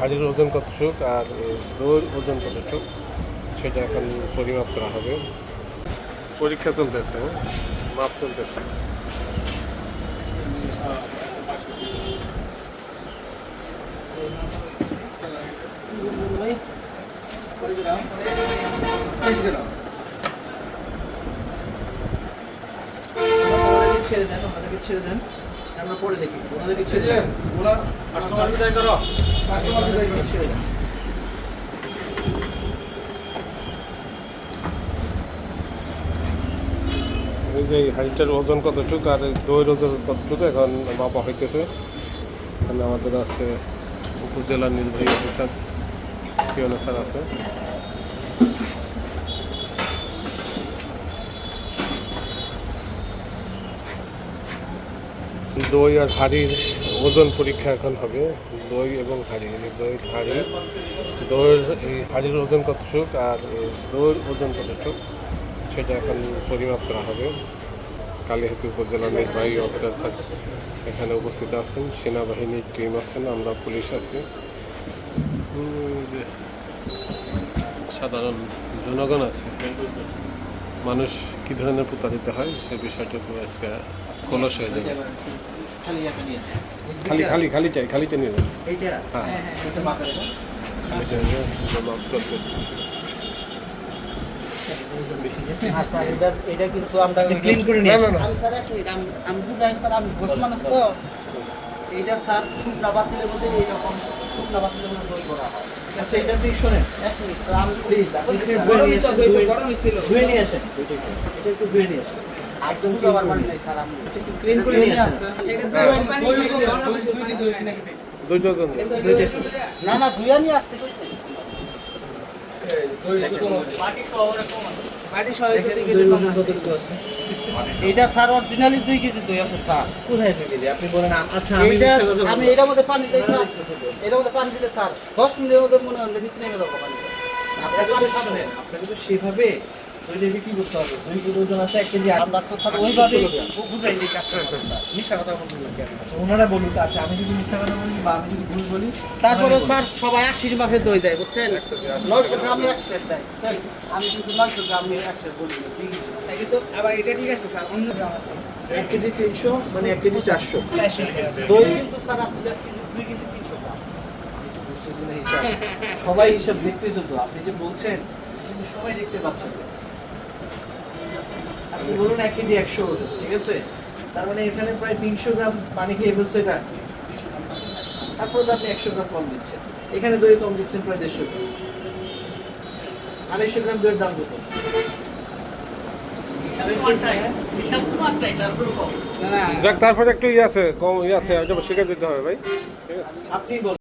হাড়ির ওজন কতটুক আর দইয়ের ওজন কতটুক সেটা এখন পরিমাপ করা হবে। পরীক্ষা চলতেছে মাপ চলতেছে। ছেড়ে দেন ওনাদেরকে ছেড়ে দেন আমরা পরে দেখি। ওনাদেরকে ছেড়ে দেন। কাস্টমার বিদায় দেন এই যে হাড়িটার ওজন কতটুক আর দইয়ের ওজন কতটুকু এখন মাপা হইতেছে? এখানে আমাদের আছে উপজেলা নির্বাহী অফিসার, পিওনা স্যার আছে। দই আর হাড়ির ওজন পরীক্ষা এখন হবে। দই এবং হাড়ি দই, হাড়ি, দইয়ের, এই হাড়ির ওজন কতটুক আর দইয়ের ওজন কতটুক সেটা এখন পরিমাপ করা হবে। কালীহাতি উপজেলা নির্বাহী অফিসার স্যার এখানে উপস্থিত আছেন, সেনাবাহিনীর টিম আছেন, আমরা পুলিশ আছি। সাধারণ জনগণ আছে। মানুষ কী ধরনের প্রতারিত হয় সে বিষয়টুকু আজকে খোলস হয়ে যাবে। খালি একটা নিয়ে খালি খালি খালি চাই খালিটা নিয়ে যান এইটা হ্যাঁ। হ্যাঁ হ্যাঁ এটা মাপা খালিটা নিয়ে মাপ চলতেছে। আচ্ছা এটা এটা কিন্তু আমরা ক্লিন করে নিয়ে না না আমি স্যার এক মিনিট আমি আমি বুঝাই স্যার আমি ঘোষ মানুষ তো। এইটা স্যার শুকনা বাতিলের মধ্যে এইরকম শুকনা বাতিলের মধ্যে দই করা হয়। আচ্ছা এটা আপনি শোনেন। এক মিনিট স্যার আমি প্লিজ আপনি ধুয়ে নিয়ে আসেন। এটা একটু ধুয়ে নিয়ে আসেন। পারি নাই স্যার না না নিয়ে আসতে অরিজিনালি দুই কেজি দই আছে। স্যার কোথায় দুই কেজি? আপনি বলেন আচ্ছা আমি এইটা মিথ্যা কথা আমি এটার মধ্যে পানি দিই স্যার। এটার মধ্যে পানি দিলে স্যার দশ মিনিটের মধ্যে মনে হয় নিচে নেমে যাব পানি আপনাকে তো শোনেন আপনাকে তো সেভাবে দইটা বিক্রি করতে হবে। দুই কেজি ওজন আছে? এক কেজি আমরা তো স্যার ওইভাবে বুঝাই দিই কাস্টমার মিথ্যা কথা বলবেন না কেন? আচ্ছা ওনারা বলুক আচ্ছা আমি যদি মিথ্যা কথা বলি বা আমি যদি ভুল বলি তারপরে স্যার সবাই আশির মাফে দই দেয় বুঝছেন? নয়শো গ্রামে এক সেট দেয় আমি কিন্তু নয়শো গ্রামে এক বলি। আছে? কিন্তু আবার এটা ঠিক আছে স্যার অন্য বলুন। এক কেজি তিনশো মানে এক কেজি চারশো। দই কিন্তু স্যার আসলে এক কেজি দুই কেজি তিনশো গ্রাম? সবাই হিসাব দেখতেছেন তো আপনি যে বলছেন সবাই দেখতে পাচ্ছেন। আপনি বলুন এক কেজি একশো ওজন ঠিক আছে? তার মানে এখানে প্রায় তিনশো গ্রাম পানি খেয়ে ফেলছে এটা। তারপরে তো আপনি একশো গ্রাম কম দিচ্ছেন। এখানে দই কম দিচ্ছেন প্রায় দেড়শো গ্রাম। আড়াইশো গ্রাম দইয়ের দাম কত? যাক তারপরে একটু ইয়ে আছে কম ইয়ে আছে শিখে দিতে হবে ভাই। আপনি বলুন।